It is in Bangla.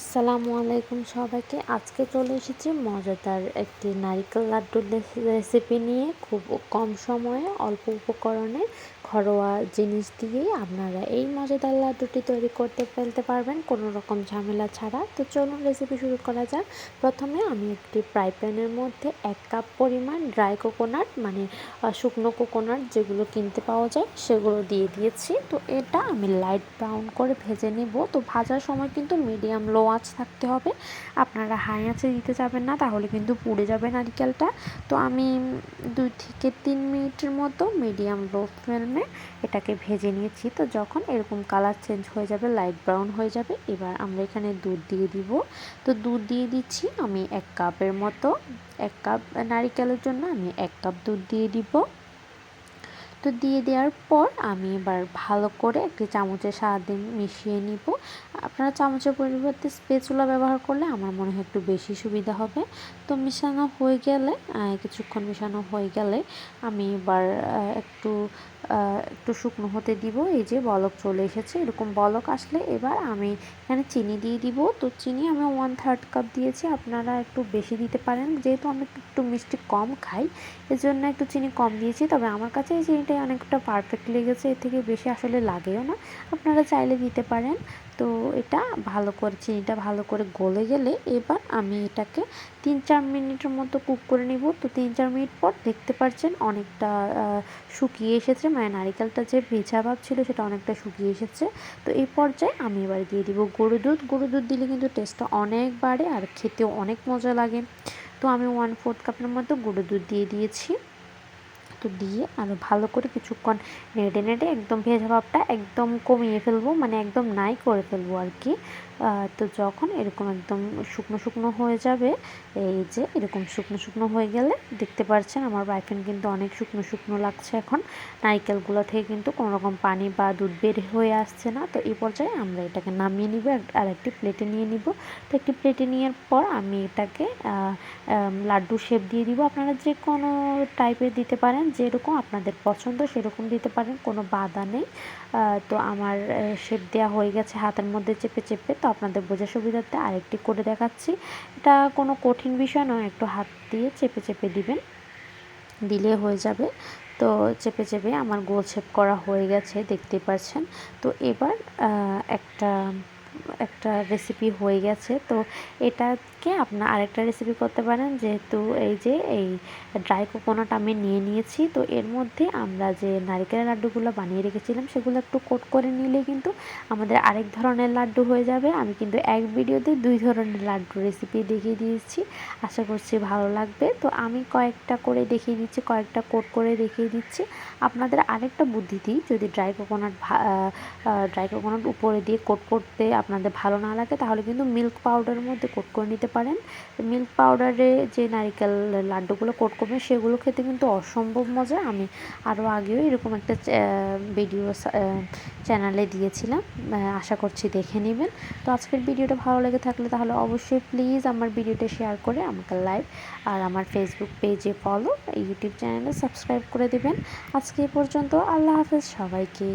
আসসালামু আলাইকুম সবাইকে। আজকে চলে এসেছি মজাদার একটি নারিকেল লাড্ডুর রেসিপি নিয়ে খুব কম সময়ে, অল্প উপকরণে। ঘরোয়া জিনিস দিয়েই আপনারা এই মজাদার লাড্ডুটি তৈরি করতে ফেলতে পারবেন, কোনো রকম ঝামেলা ছাড়া। তো চলুন রেসিপি শুরু করা যাক। প্রথমে আমি একটি ফ্রাই প্যানের মধ্যে এক কাপ পরিমাণ ড্রাই কোকোনাট মানে শুকনো কোকোনাট যেগুলো কিনতে পাওয়া যায়, সেগুলো দিয়ে দিয়েছি। তো এটা আমি লাইট ব্রাউন করে ভেজে নেব। তো ভাজার সময় কিন্তু মিডিয়াম লো আঁচ থাকতে হবে। আপনারা হাই আঁচে দিতে যাবেন না, তাহলে কিন্তু পুড়ে যাবে নারিকেলটা। তো আমি দুই থেকে তিন মিনিটের মতো মিডিয়াম লো ফ্লেমে এটাকে ভেজে নিয়েছি। তো যখন এরকম কালার চেঞ্জ হয়ে যাবে লাইট ব্রাউন হয়ে যাবে, এবার আমরা এখানে দুধ দিয়ে দিব। তো দুধ দিয়ে দিচ্ছি আমি এক কাপের মতো। এক কাপ নারিকেলের জন্য আমি এক কাপ দুধ দিয়ে দিব। তো দিয়ে দেওয়ার পর আমি এবার ভালো করে একটি চামচের সাহায্যে মিশিয়ে নিব। আপনারা চামচের পরিবর্তে স্পেচুলা ব্যবহার করলে আমার মনে হয় একটু বেশি সুবিধা হবে। তো মিশানো হয়ে গেলে কিছুক্ষণ মিশানো হয়ে গেলে আমি এবার একটু একটু শুকনো হতে দিব। এই যে বলক চলে এসেছে, এরকম বলক আসলে এবার আমি এখানে চিনি দিয়ে দিব। তো চিনি আমি ওয়ান থার্ড কাপ দিয়েছি, আপনারা একটু বেশি দিতে পারেন। যেহেতু আমি একটু মিষ্টি কম খাই, এজন্য একটু চিনি কম দিয়েছি। তবে আমার কাছে এই চিনিটাই অনেকটা পারফেক্ট লেগেছে, এর থেকে বেশি আসলে লাগেও না। আপনারা চাইলে দিতে পারেন। তো এটা ভালো করে, চিনিটা ভালো করে গলে গেলে এবার আমি এটাকে তিন চার মিনিটের মতো কুক করে নিব। তো তিন চার মিনিট পর দেখতে পাচ্ছেন অনেকটা শুকিয়ে এসেছে। মানে নারিকেলটা যে ভেজা ভাব ছিল সেটা অনেকটা শুকিয়ে এসেছে। তো এই পর্যায়ে আমি এবার দিয়ে দিব গরু দুধ। গরু দুধ দিলে কিন্তু টেস্টটা অনেক বাড়ে আর খেতেও অনেক মজা লাগে। তো আমি ওয়ান ফোর্থ কাপের মতো গরু দুধ দিয়ে দিয়েছি। তো দিয়ে আরও ভালো করে কিছুক্ষণ নেড়ে নেড়ে একদম ভেজা ভাবটা একদম কমিয়ে ফেলব মানে একদম নাই করে ফেলব আর কি। তো যখন এরকম একদম শুকনো শুকনো হয়ে যাবে, এই যে এরকম শুকনো শুকনো হয়ে গেলে দেখতে পাচ্ছেন আমার বাইফেন কিন্তু অনেক শুকনো শুকনো লাগছে এখন। নারিকেলগুলো থেকে কিন্তু কোনো রকম পানি বা দুধ বের হয়ে আসছে না। তো এই পর্যায়ে আমরা এটাকে নামিয়ে নিব আর একটি প্লেটে নিয়ে নিব। তো একটি প্লেটে নেওয়ার পর আমি এটাকে লাড্ডু শেপ দিয়ে দিব। আপনারা যে কোনো টাইপের দিতে পারেন যেরকম আপনাদের পছন্দ, সেরকম দিতে পারেন, কোনো বাধা নেই। তো আমার শেপ দেওয়া হয়ে গেছে হাতের মধ্যে চেপে চেপে, তো আপনাদের বোঝার সুবিধার্থে আরেকটি করে দেখাচ্ছি। এটা কোনো কঠিন বিষয় নয়, একটু হাত দিয়ে চেপে চেপে দিবেন, দিলে হয়ে যাবে। তো চেপে চেপে আমার গোল শেপ করা হয়ে গেছে দেখতে পাচ্ছেন তো এবার একটা একটা রেসিপি হয়ে গেছে। তো এটাকে আপনার আরেকটা রেসিপি করতে পারেন। যেহেতু এই যে এই ড্রাই কোকোনাট আমি নিয়ে নিয়েছি, তো এর মধ্যে আমরা যে নারিকেলের লাড্ডুগুলো বানিয়ে রেখেছিলাম, সেগুলো একটু কোট করে নিলে কিন্তু আমাদের আরেক ধরনের লাড্ডু হয়ে যাবে। আমি কিন্তু এক ভিডিওতে দুই ধরনের লাড্ডু রেসিপি দেখিয়ে দিয়েছি। আশা করছি ভালো লাগবে। তো আমি কয়েকটা করে দেখিয়ে দিচ্ছি, কয়েকটা কোট করে দেখিয়ে দিচ্ছি। আপনাদের আরেকটা বুদ্ধি দিই, যদি ড্রাই কোকোনাট ড্রাই কোকোনাট উপরে দিয়ে কোট করতে আপনাদের ভালো না লাগে, তাহলে কিন্তু মিল্ক পাউডারের মধ্যে কোট করে নিতে পারেন। মিল্ক পাউডারে যে নারিকেল, লাড্ডুগুলো কোট করবে সেগুলো খেতে কিন্তু অসম্ভব মজা। আমি আরও আগেও এরকম একটা ভিডিও চ্যানেলে দিয়েছিলাম। আশা করছি দেখে নেবেন। তো আজকের ভিডিওটা ভালো লেগে থাকলে তাহলে অবশ্যই প্লিজ আমার ভিডিওটা শেয়ার করে আমাকে লাইভ আর আমার ফেসবুক পেজে ফলো ইউটিউব চ্যানেলে সাবস্ক্রাইব করে দেবেন। আজকে এ পর্যন্ত, আল্লাহ হাফেজ সবাইকে।